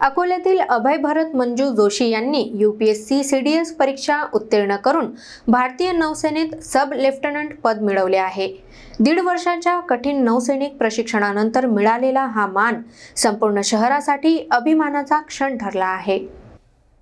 अकोल्यातील अभय भरत मंजू जोशी यांनी U P S C C D S परीक्षा उत्तीर्ण करून भारतीय नौसेनेत सब लेफ्टनंट पद मिळवले आहे. दीड वर्षाच्या कठीण नौसैनिक प्रशिक्षणानंतर मिळालेला हा मान संपूर्ण शहरासाठी अभिमानाचा क्षण ठरला आहे.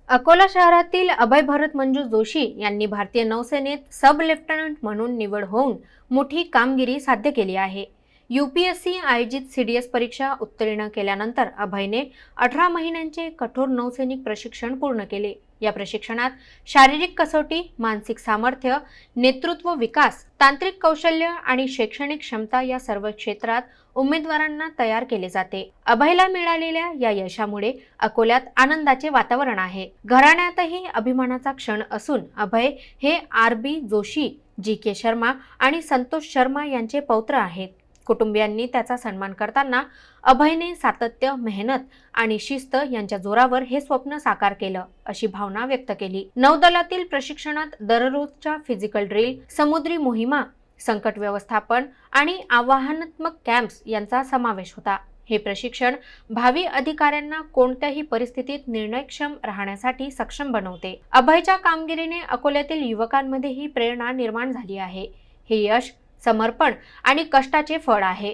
अकोला शहरातील अभय भरत मंजू जोशी यांनी भारतीय नौसेनेत सब लेफ्टनंट म्हणून निवड होऊन मोठी कामगिरी साध्य केली आहे. यू पी एस सी आयोजित सी डी एस परीक्षा उत्तीर्ण केल्यानंतर अभयने अठरा महिन्यांचे कठोर नौसैनिक प्रशिक्षण पूर्ण केले. या प्रशिक्षणात शारीरिक कसोटी मानसिक सामर्थ्य नेतृत्व विकास तांत्रिक कौशल्य आणि शैक्षणिक क्षमता या सर्व क्षेत्रात उमेदवारांना तयार केले जाते. अभयला मिळालेल्या या यशामुळे अकोल्यात आनंदाचे वातावरण आहे. घराण्यातही अभिमानाचा क्षण असून अभय हे R B Joshi G K Sharma आणि संतोष शर्मा यांचे पौत्र आहेत. कुटुंबियांनी त्याचा सन्मान करताना अभयने सातत्य मेहनत आणि शिस्त यांच्या जोरावर हे स्वप्न साकार केलं अशी भावना व्यक्त केली. नौदलातील प्रशिक्षणात दररोजच्या फिजिकल ड्रिल समुद्री मोहिमा संकट व्यवस्थापन आणि आव्हानात्मक कॅम्प्स यांचा समावेश होता. हे प्रशिक्षण भावी अधिकाऱ्यांना कोणत्याही परिस्थितीत निर्णयक्षम राहण्यासाठी सक्षम बनवते. अभयच्या कामगिरीने अकोल्यातील युवकांमध्येही प्रेरणा निर्माण झाली आहे. हे यश समर्पण आणि कष्टाचे फळ आहे.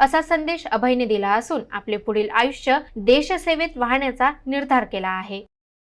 असा संदेश अभयने दिला असून आपले पुढील आयुष्य देशसेवेत वाहण्याचा निर्धार केला आहे.